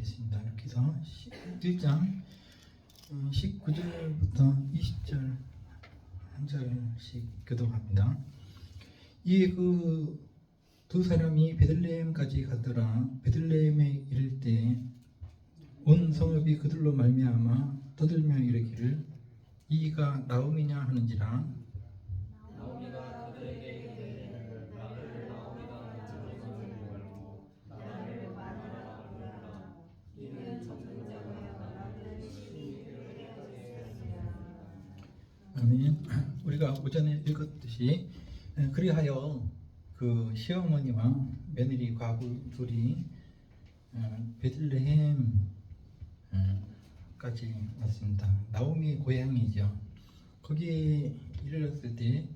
하겠습니다. 이렇게 해서 1장 19절부터 20절 한 절씩 교독합니다. 이그두 사람이 베들레헴까지 가더라. 베들레헴에 이를 때 온 성읍이 그들로 말미암아 떠들며 이르기를 이가 나옴이냐 하는지라 아멘. 우리가 오전에 읽었듯이 에, 그리하여 그 시어머니와 며느리 과부 둘이 어, 베들레헴 어, 까지 왔습니다. 나오미 고향이죠. 거기에 이르렀을 때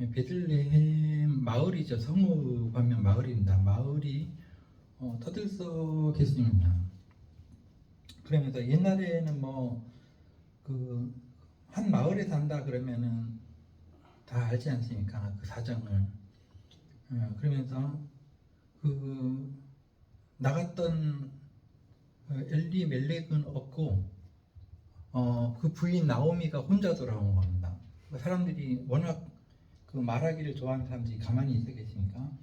에, 베들레헴 마을이죠. 성읍 하면 마을입니다. 마을이 어, 터들썩했습니다. 그러면서 옛날에는 뭐그 한 마을에 산다 그러면은 다 알지 않습니까? 그 사정을. 어, 그러면서 그 나갔던 어, 엘리 멜렉은 없고 어, 그 부인 나오미가 혼자 돌아온 겁니다. 그 사람들이 워낙 그 말하기를 좋아하는 사람들이 가만히 있었겠습니까?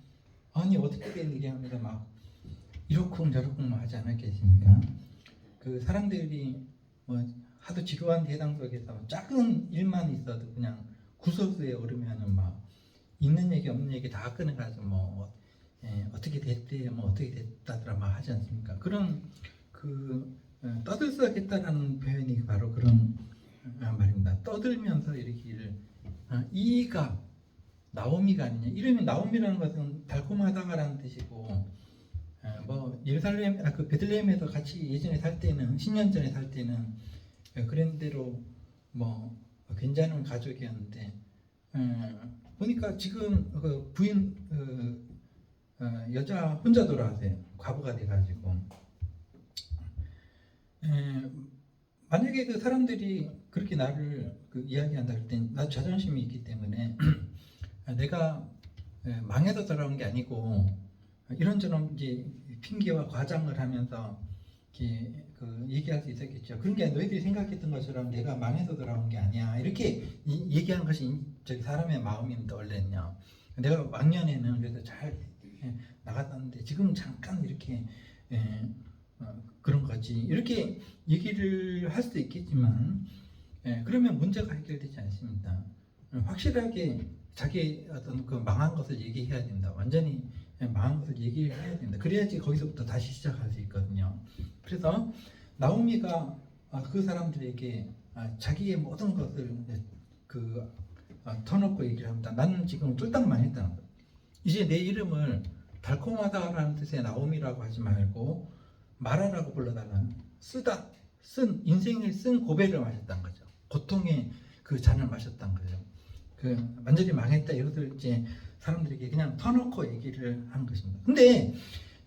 아니 어떻게 된 일이 하면서 막 이러쿵 저러쿵 하지 않았겠습니까? 그 사람들이 뭐 하도 지루한 대상 속에서 작은 일만 있어도 그냥 구설수에 오르면은 막 있는 얘기 없는 얘기 다 끊어가지고 뭐 예, 어떻게 됐대 뭐 어떻게 됐다더라 막 하지 않습니까? 그런 그 어, 떠들썩했다라는 표현이 바로 그런 어, 말입니다. 떠들면서 이렇게 어, 이가 나오미가 아니냐 이름이 나오미라는 것은 달콤하다라는 뜻이고 어, 뭐 예루살렘 아, 그 베들레헴에서 같이 예전에 살 때는 10년 전에 살 때는 어, 그런 대로 뭐 괜찮은 가족이었는데 어, 보니까 지금 그 부인 어, 어, 여자 혼자 돌아가세요. 과부가 돼가지고. 에, 만약에 그 사람들이 그렇게 나를 그 이야기한다 할 땐 나 자존심이 있기 때문에 내가 에, 망해서 돌아온 게 아니고 이런저런 이제 핑계와 과장을 하면서 그 얘기할 수 있었겠죠. 게 너희들이 생각했던 것처럼 내가 망해서 돌아온 게 아니야. 이렇게 이- 얘기하는 것이 인- 저기 사람의 마음인데 원래는요. 내가 왕년에는 그래서 잘 예, 나갔었는데 지금 잠깐 이렇게 예, 어, 그런 거지. 이렇게 얘기를 할 수도 있겠지만 예, 그러면 문제가 해결되지 않습니다. 어, 확실하게 자기 어떤 그 망한 것을 얘기해야 된다. 완전히 것을 얘기해야 된다. 그래야지 거기서부터 다시 시작할 수 있거든요. 그래서 나오미가 아, 그 사람들에게 아, 자기의 모든 것을 그 아, 터놓고 얘기를 합니다. 나는 지금 쫄딱 망했다는 거예요. 이제 내 이름을 달콤하다라는 뜻의 나오미라고 하지 말고 마라라고 불러달라는 쓰다 쓴 인생을 쓴 고배를 마셨다는 거죠. 고통의 그 잔을 마셨다는 거죠. 그 완전히 망했다 이것을 이제 사람들에게 그냥 터놓고 얘기를 하는 것입니다. 근데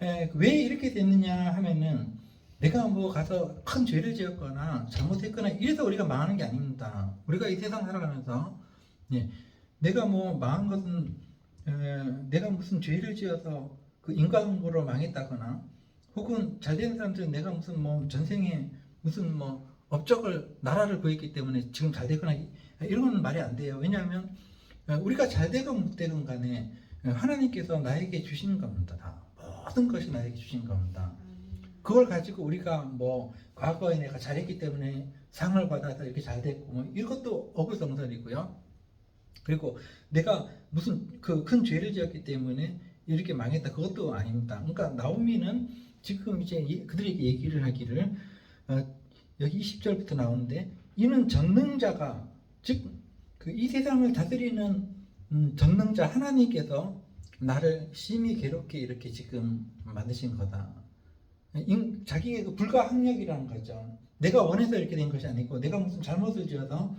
에, 왜 이렇게 됐느냐 하면은 내가 뭐 가서 큰 죄를 지었거나 잘못했거나 이래서 우리가 망하는 게 아닙니다. 우리가 이 세상 살아가면서 예, 내가 뭐 망한 것은 에, 내가 무슨 죄를 지어서 그 인과응보로 망했다거나 혹은 잘된 사람들은 내가 무슨 뭐 전생에 무슨 뭐 업적을 나라를 구했기 때문에 지금 잘 되거나 이- 이런 건 말이 안 돼요. 왜냐하면 어, 우리가 잘 되건 못 되건 간에 어, 하나님께서 나에게 주신 겁니다. 다 모든 것이 나에게 주신 겁니다. 그걸 가지고 우리가 뭐 과거에 내가 잘했기 때문에 상을 받아서 이렇게 잘 됐고 뭐 이것도 어불성설이고요. 그리고 내가 무슨 그 큰 죄를 지었기 때문에 이렇게 망했다 그것도 아닙니다. 그러니까 나오미는 지금 이제 이- 그들에게 얘기를 하기를 어, 여기 20절부터 나오는데 이는 전능자가 즉 그 이 세상을 다스리는 음, 전능자 하나님께서 나를 심히 괴롭게 이렇게 지금 만드신 거다. 인- 자기의 그 불가항력이라는 거죠. 내가 원해서 이렇게 된 것이 아니고 내가 무슨 잘못을 지어서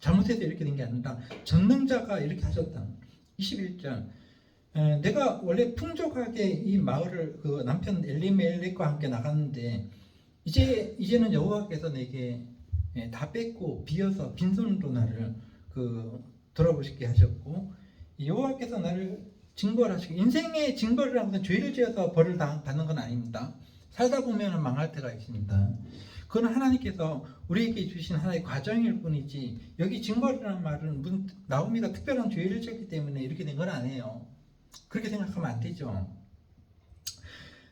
잘못해서 이렇게 된 게 아니라 전능자가 이렇게 하셨다. 21절. 에, 내가 원래 풍족하게 이 마을을 그 남편 엘리멜렉과 함께 나갔는데 이제 이제는 여호와께서 내게 예, 다 뺏고 비어서 빈손으로 나를 그 돌아보시게 하셨고 여호와께서 나를 징벌하시고 인생의 징벌이라는 것은 죄를 지어서 벌을 당- 받는 건 아닙니다. 살다 보면 망할 때가 있습니다. 그건 하나님께서 우리에게 주신 하나의 과정일 뿐이지 여기 증거라는 말은 문- 나오미가 특별한 죄를 졌기 때문에 이렇게 된 건 아니에요. 그렇게 생각하면 안 되죠.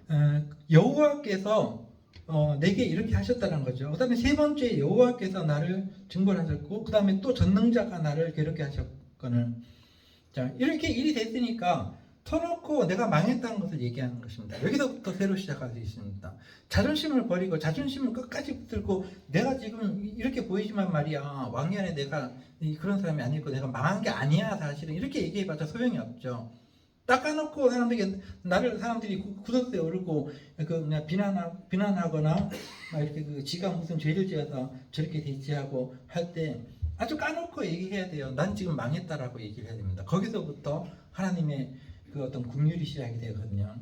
어, 여호와께서 어, 내게 이렇게 하셨다는 거죠. 그 다음에 세 번째 여호와께서 나를 증벌하셨고 그 다음에 또 전능자가 나를 괴롭게 하셨거늘 자 이렇게 일이 됐으니까 터놓고 내가 망했다는 것을 얘기하는 것입니다. 여기서부터 새로 시작할 수 있습니다. 자존심을 버리고 자존심을 끝까지 붙들고 내가 지금 이렇게 보이지만 말이야 왕년에 내가 이- 그런 사람이 아니고 내가 망한 게 아니야 사실은 이렇게 얘기해봤자 소용이 없죠. 닦아놓고 사람들이 나를 사람들이 구- 구설수에 오르고 그 그냥 비난하, 비난하거나 막 이렇게 그 지가 무슨 죄를 지어서 저렇게 대치하고 할 때 아주 까놓고 얘기해야 돼요. 난 지금 망했다라고 얘기를 해야 됩니다. 거기서부터 하나님의 그 어떤 국률이 시작이 되거든요.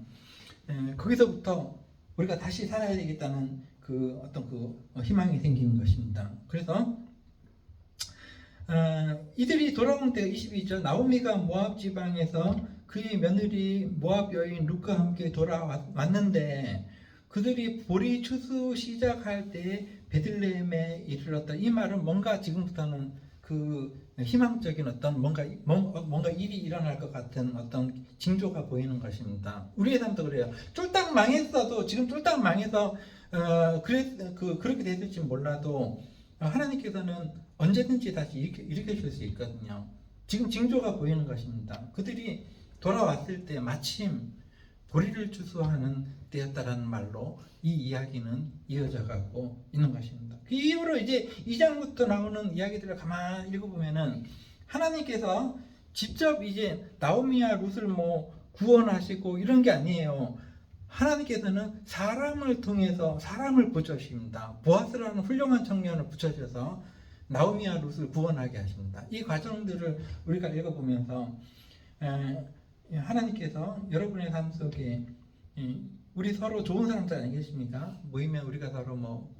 에, 거기서부터 우리가 다시 살아야 되겠다는 그 어떤 그 희망이 생기는 것입니다. 그래서 어, 이들이 돌아온 때가 22절 나오미가 모압 지방에서 그의 며느리 모압 여인 룻과 함께 돌아왔는데 그들이 보리 추수 시작할 때 베들레헴에 이르렀다. 이 말은 뭔가 지금부터는 그 희망적인 어떤 뭔가 뭔- 뭔가 일이 일어날 것 같은 어떤 징조가 보이는 것입니다. 우리의 삶도 그래요. 쫄딱 망했어도 지금 쫄딱 망해서 어, 그래 그 그렇게 됐을지 몰라도 어, 하나님께서는 언제든지 다시 일으켜, 일으켜줄 수 있거든요. 지금 징조가 보이는 것입니다. 그들이 돌아왔을 때 마침 보리를 추수하는 때였다라는 말로 이 이야기는 이어져 가고 있는 것입니다. 그 이후로 이제 2장부터 나오는 이야기들을 가만히 읽어보면은 하나님께서 직접 이제 나오미와 룻을 뭐 구원하시고 이런 게 아니에요. 하나님께서는 사람을 통해서 사람을 붙여주십니다. 보아스라는 훌륭한 청년을 붙여주셔서 나오미와 룻을 구원하게 하십니다. 이 과정들을 우리가 읽어보면서 에, 하나님께서 여러분의 삶 속에 이, 우리 서로 좋은 사람들 아니겠습니까? 모이면 우리가 서로 뭐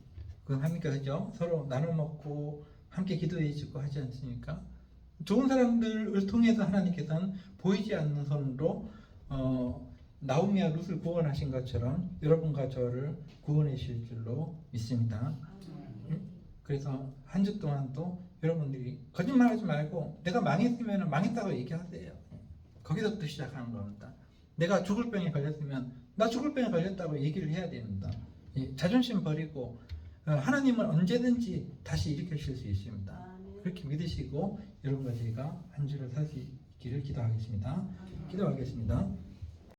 그건 합니까 그죠? 서로 나눠 먹고 함께 기도해 주고 하지 않습니까? 좋은 사람들을 통해서 하나님께서는 보이지 않는 손으로 어, 나오미와 룻을 구원하신 것처럼 여러분과 저를 구원해 주실 줄로 믿습니다. 그래서 한 주 동안도 여러분들이 거짓말하지 말고 내가 망했으면 망했다고 얘기하세요. 거기서부터 시작하는 겁니다. 내가 죽을 병에 걸렸으면 나 죽을 병에 걸렸다고 얘기를 해야 됩니다. 예, 자존심 버리고 어, 하나님은 언제든지 다시 일으켜 주실 수 있습니다. 그렇게 믿으시고 여러분과 저희가 한 주를 살수 있기를 기도하겠습니다. 기도하겠습니다.